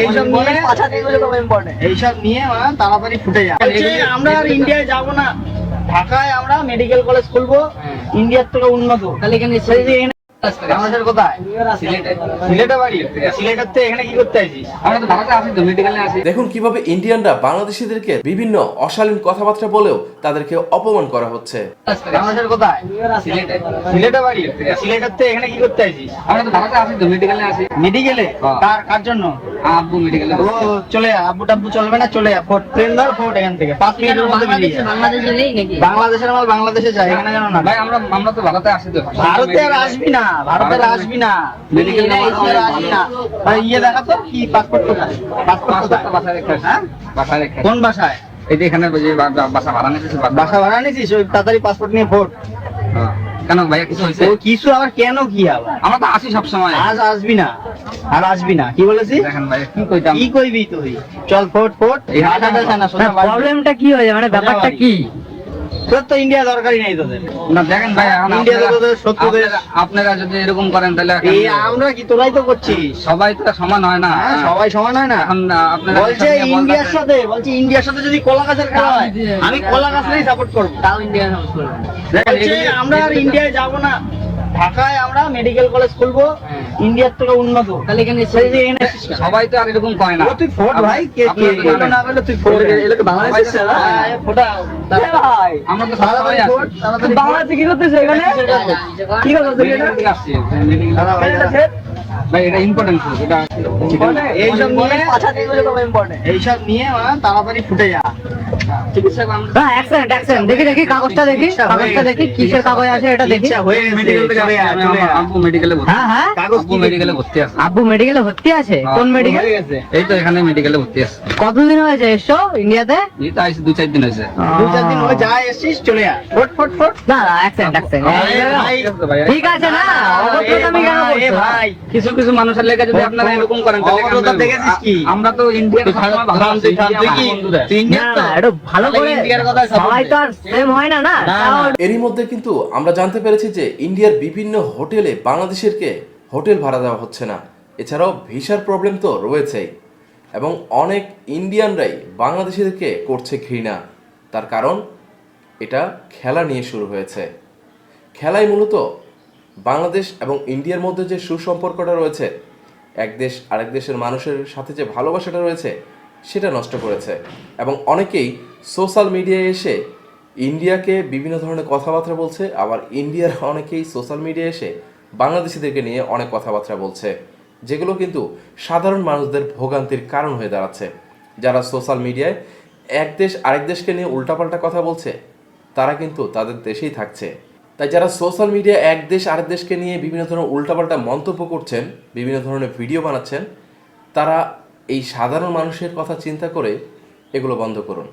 এইসব নিয়ে এইসব নিয়ে তাড়াতাড়ি ফুটে যায় আমরা আর ইন্ডিয়ায় যাব না। ঢাকায় আমরা মেডিকেল কলেজ খুলবো। ইন্ডিয়ার থেকে উন্নত। তাহলে এখানে সেই যে এখানে- বাংলাদেশের কোথায়? সিলেটে। বাড়ি সিলেটের থেকে এখানে কি করতে আছিস আমরা তো ঢাকাতে আসি তো মেডিকেলে আসি দেখুন কীভাবে ইন্ডিয়ানরা বাংলাদেশিদেরকে বিভিন্ন অশালীন কথাবার্তা বলেও তাদেরকে অপমান করা হচ্ছে। বাংলাদেশের কোথায়? সিলেটে। সিলেটে বাড়ি সিলেটের থেকে এখানে কি করতে আছিস আমরা তো ঢাকাতে আসি তো মেডিকেলে আসি মেডিকেলে হ্যাঁ। কার কার জন্য? আব্বু মেডিকেলে ও চলে আয়, আব্বু টাব্বু চলবে না চলে আয়। ফোর্ট ট্রেন ধর ফোর্ট এখান থেকে। পাঁচ মিনিটের মধ্যে বেরিয়ে বাংলাদেশে নেই নাকি? বাংলাদেশের মাল বাংলাদেশে যায় এখানে জানো না। ভাই আমরা আমরা তো ভারতে আসি তো। ভারতে আর আসবি না। ভারতে আর আসবি না। আসবি ভাই ইয়ে দেখা তো কি পাসপোর্ট কোথায়? পাসপোর্ট বাসায় হ্যাঁ? বাসায় কোন বাসায়? এই যে এখানে বাসা ভাড়া নিয়েছি বাসা ভাড়া নিছিস? ওই তাড়াতাড়ি পাসপোর্ট নিয়ে ভোট। হ্যাঁ। কেন ভাইয়া কিছু হয়েছে? কিছু আবার কেন কি আবার? আমরা তো আসি সব সময় আজ আসবি না। আর আসবি না। কি বলেছিস? দেখেন ভাই কি কইতাম? কি কইবি তুই? চল সোজা বাড়ি। প্রবলেমটা কি হয়েছে মানে ব্যাপারটা কি? তো ইন্ডিয়া দরকারই নেই তোদের। না দেখেন ভাই ইন্ডিয়া তোদের শত্রু আপনারা- আপনারা যদি এরকম করেন তাহলে এই আমরা কি তোরাই তো করছিস সবাই তো সমান হয় না। সবাই সমান হয় না। আপনারা বলছে ইন্ডিয়ার সাথে বলছে ইন্ডিয়ার সাথে যদি কলা গাছের খেলা হয় আমি কলা গাছটাই সাপোর্ট করব। তাও করবেন আমরা আর ইন্ডিয়ায় যাব না। ঢাকায় আমরা মেডিকেল কলেজ খুলবো ইন্ডিয়ার থেকে উন্নত। তাহলে এখানে সেই যে এখানে এসেছিস কেন? সবাই তো আর এরকম করে না। তুই ফোর্ট ভাই কে কে। না বলে তুই বাংলাদেশ ফোটা ভাই? আমরা তো সবাই আসি বাংলাদেশে কি করতেছে এখানে? কি করতেছে মেডিকেল থেকে আসছি মেডিকেল ভাই এটা ইম্পর্টেন্ট এটা এইসব নিয়ে এইসব নিয়ে তাড়াতাড়ি ফুটে যা। হ্যাঁ অ্যাক্সিডেন্ট অ্যাক্সিডেন্ট দেখি দেখি কাগজটা দেখি কাগজটা দেখি কিসের কাগজ আছে এটা দেখি। হয়ে। আব্বু মেডিকেলে ভর্তি। হ্যাঁ হ্যাঁ। কাগজ আব্বু মেডিকেলে ভর্তি আছে। আব্বু মেডিকেলে ভর্তি আছে? কোন মেডিকেল এই তো এখানে মেডিকেলে ভর্তি আছে। কতদিন হয়েছে এসো ইন্ডিয়াতে এই তো আইসি দু চার দিন হয়েছে। দু চার দিন হয়ে যায় এসছিস চলে আয়। ফোট ফোট ফোট। না না অ্যাক্সিডেন্ট অ্যাক্সিডেন্ট ঠিক আছে না কেন করছ? ভাই। কিছু কিছু মানুষের লেগে যদি আপনারা এরকম করেন তাহলে? আমরা তো ভালো তুই কি? ইন্ডিয়া তো? না একটু ভালো করে ইন্ডিয়ার কথাই সবাই তো আর সেম হয় না না? না, না। এরই মধ্যে কিন্তু আমরা জানতে পেরেছি যে ইন্ডিয়ার বিভিন্ন হোটেলে বাংলাদেশেরকে হোটেল ভাড়া দেওয়া হচ্ছে না। এছাড়াও ভিসার প্রবলেম তো রয়েছেই। এবং অনেক ইন্ডিয়ানরাই বাংলাদেশিদেরকে করছে ঘৃণা। তার কারণ এটা খেলা নিয়ে শুরু হয়েছে। খেলায় মূলত বাংলাদেশ এবং ইন্ডিয়ার মধ্যে যে সুসম্পর্কটা রয়েছে এক দেশ আরেক দেশের মানুষের সাথে যে ভালোবাসাটা রয়েছে সেটা নষ্ট করেছে। এবং অনেকেই সোশ্যাল মিডিয়ায় এসে ইন্ডিয়াকে বিভিন্ন ধরনের কথাবার্তা বলছে, আবার ইন্ডিয়ার অনেকেই সোশ্যাল মিডিয়ায় এসে বাংলাদেশিদেরকে নিয়ে অনেক কথাবার্তা বলছে, যেগুলো কিন্তু সাধারণ মানুষদের ভোগান্তির কারণ হয়ে দাঁড়াচ্ছে। যারা সোশ্যাল মিডিয়ায় এক দেশ আরেক দেশকে নিয়ে উল্টাপাল্টা কথা বলছে, তারা কিন্তু তাদের দেশেই থাকছে। তাই যারা সোশ্যাল মিডিয়া এক দেশ আরেক দেশকে নিয়ে বিভিন্ন ধরনের উল্টাপাল্টা মন্তব্য করছেন, বিভিন্ন ধরনের ভিডিও বানাচ্ছেন, তারা এই সাধারণ মানুষের কথা চিন্তা করে এগুলো বন্ধ করুন।